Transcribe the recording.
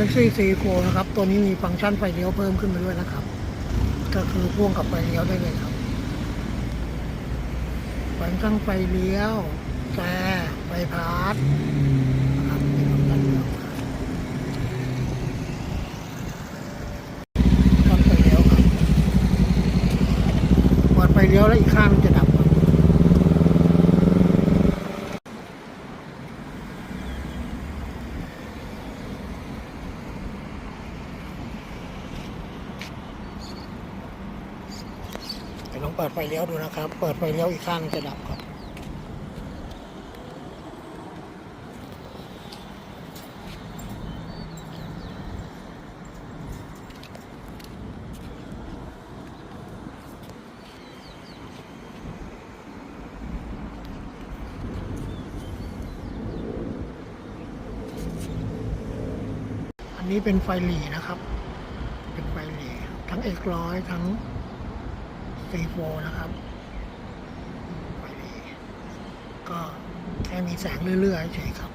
Galaxy C4 นะครับ ตัวนี้มีฟังก์ชันไฟเลี้ยวเพิ่มขึ้นมาด้วยนะครับ ก็คือพ่วงกับไฟเลี้ยวได้เลยครับฟังก์ชันไฟเลี้ยวแจไฟพาร์ทนะครับมีฟังก์ชันเดียวฟังไฟเลี้ยวครับเปิดไฟเลี้ยวแล้วอีกข้างจะดับครับ เดี๋ ยวลองเปิดไฟเลี้ยวดูนะครับ เปิดไฟเลี้ยวอีกข้างจะดับครับ อันนี้เป็นไฟหลีนะครับ เป็นไฟหลีทั้ง X100 ทั้ง C4 นะครับก็แค่มีแสงเรื่อยๆเฉยครับ